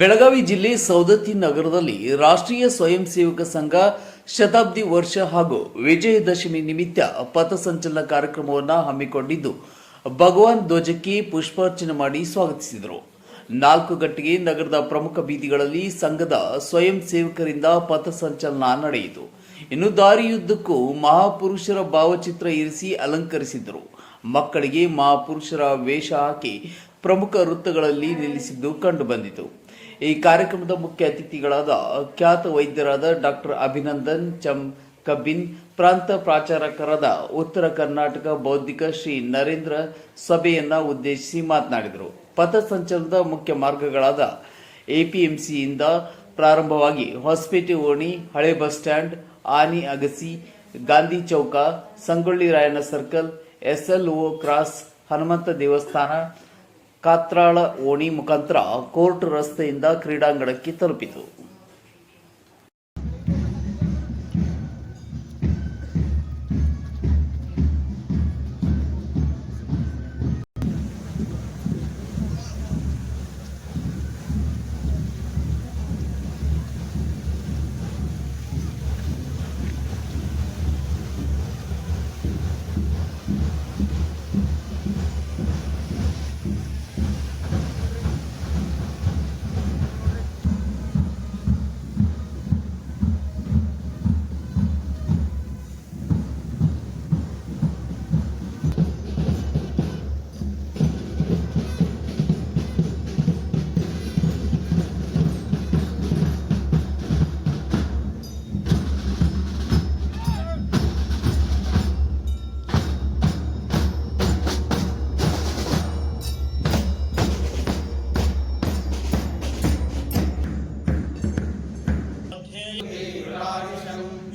ಬೆಳಗಾವಿ ಜಿಲ್ಲೆ ಸೌದತ್ತಿ ನಗರದಲ್ಲಿ ರಾಷ್ಟ್ರೀಯ ಸ್ವಯಂ ಸೇವಕ ಸಂಘ ಶತಾಬ್ದಿ ವರ್ಷ ಹಾಗೂ ವಿಜಯದಶಮಿ ನಿಮಿತ್ತ ಪಥಸಂಚಲನ ಕಾರ್ಯಕ್ರಮವನ್ನು ಹಮ್ಮಿಕೊಂಡಿದ್ದು, ಭಗವಾನ್ ಧ್ವಜಕ್ಕೆ ಪುಷ್ಪಾರ್ಚನೆ ಮಾಡಿ ಸ್ವಾಗತಿಸಿದರು. ನಾಲ್ಕು ಗಂಟೆಗೆ ನಗರದ ಪ್ರಮುಖ ಬೀದಿಗಳಲ್ಲಿ ಸಂಘದ ಸ್ವಯಂ ಸೇವಕರಿಂದ ಪಥಸಂಚಲನ ನಡೆಯಿತು. ಇನ್ನು ದಾರಿಯುದ್ದಕ್ಕೂ ಮಹಾಪುರುಷರ ಭಾವಚಿತ್ರ ಇರಿಸಿ ಅಲಂಕರಿಸಿದರು ಮಕ್ಕಳಿಗೆ ಮಹಾಪುರುಷರ ವೇಷ ಹಾಕಿ ಪ್ರಮುಖ ವೃತ್ತಗಳಲ್ಲಿ ನಿಲ್ಲಿಸಿದ್ದು ಕಂಡುಬಂದಿತು. ಈ ಕಾರ್ಯಕ್ರಮದ ಮುಖ್ಯ ಅತಿಥಿಗಳಾದ ಖ್ಯಾತ ವೈದ್ಯರಾದ ಡಾಕ್ಟರ್ ಅಭಿನಂದನ್ ಚಂ ಕಬ್ಬಿನ್ ಪ್ರಾಂತ ಪ್ರಾಚಾರಕರಾದ ಉತ್ತರ ಕರ್ನಾಟಕ ಬೌದ್ಧಿಕ ಶ್ರೀ ನರೇಂದ್ರ ಸಭೆಯನ್ನು ಉದ್ದೇಶಿಸಿ ಮಾತನಾಡಿದರು. ಪಥಸಂಚಲನದ ಮುಖ್ಯ ಮಾರ್ಗಗಳಾದ ಎಪಿಎಂಸಿಯಿಂದ ಪ್ರಾರಂಭವಾಗಿ ಹೊಸಪೇಟೆ ಓಣಿ, ಹಳೆ ಬಸ್ ಸ್ಟ್ಯಾಂಡ್, ಆನಿ ಅಗಸಿ, Gandhi Chowk, Sangolli Rayanna circle, SLO cross, Hanumantha ದೇವಸ್ಥಾನ ಕಾತ್ರಾಳ ಓಣಿ ಮುಖಾಂತರ ಕೋರ್ಟ್ ರಸ್ತೆಯಿಂದ ಕ್ರೀಡಾಂಗಣಕ್ಕೆ ತಲುಪಿತು.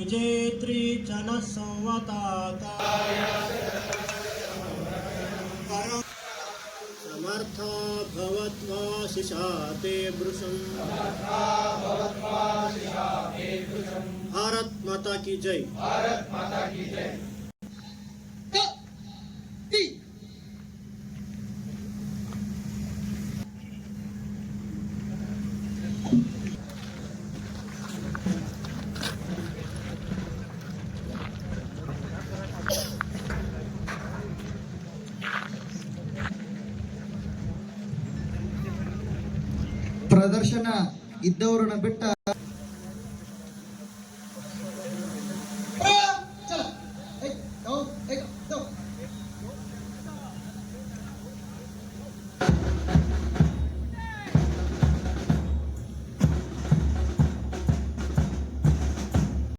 विजेतृजनसंवताता समर्था भवत्वाशिषा ते भृशम् भारत माता की जय भारत माता की जय। ಪ್ರದರ್ಶನ ಇದ್ದವರನ್ನ ಬಿಟ್ಟ